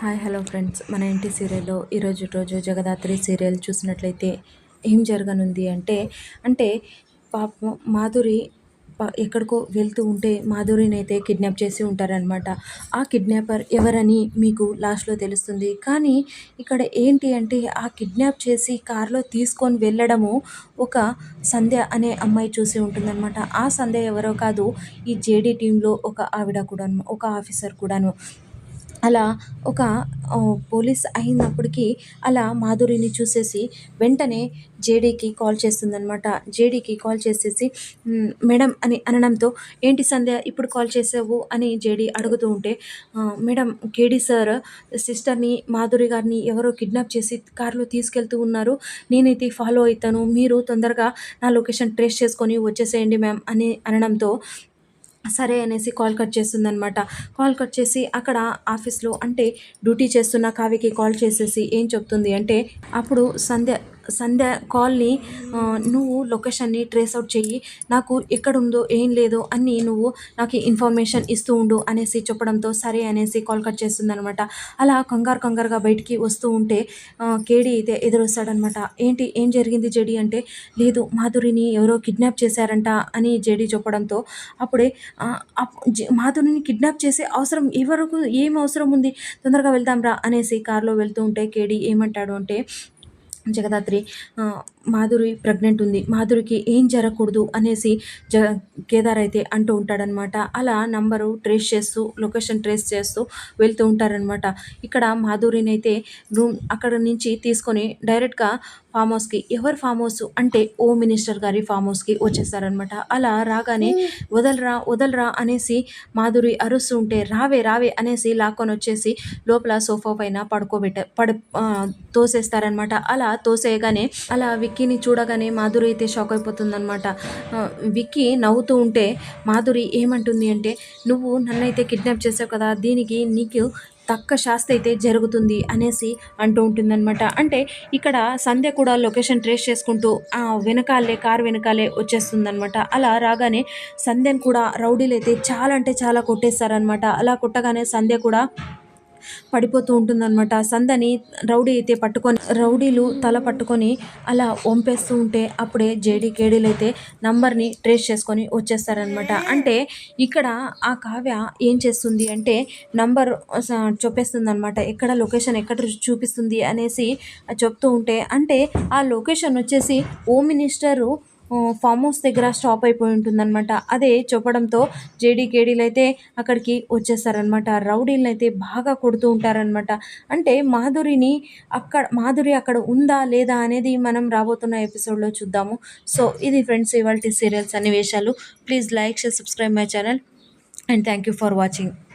Hi hello friends. మన ఇంటి సీరియల్లో ఈరోజు రోజు జగదాత్రి సీరియల్ చూసినట్లయితే ఏం జరగనుంది అంటే అంటే పాపం మాధురి ఎక్కడికో వెళ్తూ ఉంటే మాధురిని అయితే కిడ్నాప్ చేసి ఉంటారనమాట ఆ కిడ్నాపర్ ఎవరని మీకు లాస్ట్లో తెలుస్తుంది. కానీ ఇక్కడ ఏంటి అంటే ఆ కిడ్నాప్ చేసి కారులో తీసుకొని వెళ్ళడము ఒక సంధ్య అనే అమ్మాయి చూసి ఉంటుందన్నమాట. ఆ సంధ్య ఎవరో కాదు ఈ జేడీ టీంలో ఒక ఆవిడ కూడాను ఒక ఆఫీసర్ కూడాను. అలా ఒక పోలీస్ అయినప్పటికీ అలా మాధురిని చూసేసి వెంటనే జేడీకి కాల్ చేస్తుందనమాట జేడీకి కాల్ చేసేసి మేడం అని అనడంతో ఏంటి సంధ్య ఇప్పుడు కాల్ చేసావు? అని జేడీ అడుగుతూ ఉంటే మేడం కేడీ సార్ సిస్టర్ని మాధురి గారిని ఎవరో కిడ్నాప్ చేసి కారులో తీసుకెళ్తూ ఉన్నారు. నేనైతే ఫాలో అవుతాను. మీరు తొందరగా నా లొకేషన్ ట్రేస్ చేసుకొని వచ్చేసేయండి మ్యామ్ అని అనడంతో సరే అనేసి కాల్ కట్ చేస్తుందనమాట కాల్ కట్ చేసి అక్కడ ఆఫీస్లో అంటే డ్యూటీ చేస్తున్న కావ్యకి కాల్ చేసేసి ఏం చెప్తుంది అంటే అప్పుడు సంధ్య సంధ్య కాల్ని నువ్వు లొకేషన్ని ట్రేస్ అవుట్ చెయ్యి. నాకు ఎక్కడుందో ఏం లేదో అని నువ్వు నాకు ఇన్ఫర్మేషన్ ఇస్తూ ఉండు అనేసి చెప్పడంతో సరే అనేసి కాల్ కట్ చేస్తుందనమాట అలా కంగారు కంగారుగా బయటికి వస్తూ ఉంటే కేడీ అయితే ఎదురొస్తాడనమాట ఏంటి ఏం జరిగింది జేడి అంటే లేదు మాధురిని ఎవరో కిడ్నాప్ చేశారంట అని జేడి చెప్పడంతో అప్పుడే అప్- మాధురిని కిడ్నాప్ చేసే అవసరం ఎవరికి ఏం అవసరం ఉంది? తొందరగా వెళ్దాం రా అనేసి కారులో వెళ్తూ ఉంటే కేడీ ఏమంటాడు అంటే జగదాత్రి ఆ, మాధురి ప్రెగ్నెంట్ ఉంది. మాధురికి ఏం జరగకూడదు అనేసి జ కేదార్ అయితే అంటూ ఉంటాడనమాట అలా నంబరు ట్రేస్ చేస్తూ లొకేషన్ ట్రేస్ చేస్తూ వెళ్తూ ఉంటారనమాట ఇక్కడ మాధురిని అయితే రూమ్ అక్కడ నుంచి తీసుకొని డైరెక్ట్గా ఫామ్ హౌస్కి ఎవరు ఫామ్ హౌస్ అంటే ఓ మినిస్టర్ గారి ఫామ్ హౌస్కి వచ్చేసారనమాట అలా రాగానే వదలరా వదలరా అనేసి మాధురి అరుస్తూ ఉంటే రావే రావే అనేసి లాక్కొని వచ్చేసి లోపల సోఫా పైన పడుకోబెట్ట పడు తోసేస్తారనమాట అలా తోసేయగానే అలా విక్కీని చూడగానే మాధురి అయితే షాక్ అయిపోతుందనమాట విక్కీ నవ్వుతూ ఉంటే మాధురి ఏమంటుంది అంటే నువ్వు నన్నైతే కిడ్నాప్ చేసావు కదా దీనికి నీకు తక్క శాస్తి అయితే జరుగుతుంది అనేసి అంటూ ఉంటుందన్నమాట. అంటే ఇక్కడ సంధ్య కూడా లొకేషన్ ట్రేస్ చేసుకుంటూ ఆ వెనకాలే కారు వెనకాలే వచ్చేస్తుందన్నమాట. అలా రాగానే సంధ్యను కూడా రౌడీలు అయితే చాలా అంటే చాలా కొట్టేస్తారనమాట అలా కొట్టగానే సంధ్య కూడా పడిపోతూ ఉంటుందన్నమాట. సందని రౌడీ అయితే పట్టుకొని రౌడీలు తల పట్టుకొని అలా వంపేస్తూ ఉంటే అప్పుడే జేడీ కేడీలు అయితే నంబర్ని ట్రేస్ చేసుకొని వచ్చేస్తారనమాట అంటే ఇక్కడ ఆ కావ్య ఏం చేస్తుంది అంటే నంబర్ చూపిస్తుంది అనమాట ఎక్కడ లొకేషన్ ఎక్కడ చూపిస్తుంది అనేసి చెప్తూ ఉంటే అంటే ఆ లొకేషన్ వచ్చేసి హోమ్ మినిస్టరు ఫామ్ హౌస్ దగ్గర స్టాప్ అయిపోయి ఉంటుందన్నమాట. అదే చెప్పడంతో జేడీకేడీలు అయితే అక్కడికి వచ్చేస్తారనమాట రౌడీలను అయితే బాగా కొడుతూ ఉంటారనమాట అంటే మాధురిని అక్కడ మాధురి అక్కడ ఉందా లేదా అనేది మనం రాబోతున్న ఎపిసోడ్లో చూద్దాము. సో ఇది ఫ్రెండ్స్ ఇవాళ సీరియల్స్ అన్ని విషయాలు please like share subscribe my channel and thank you for watching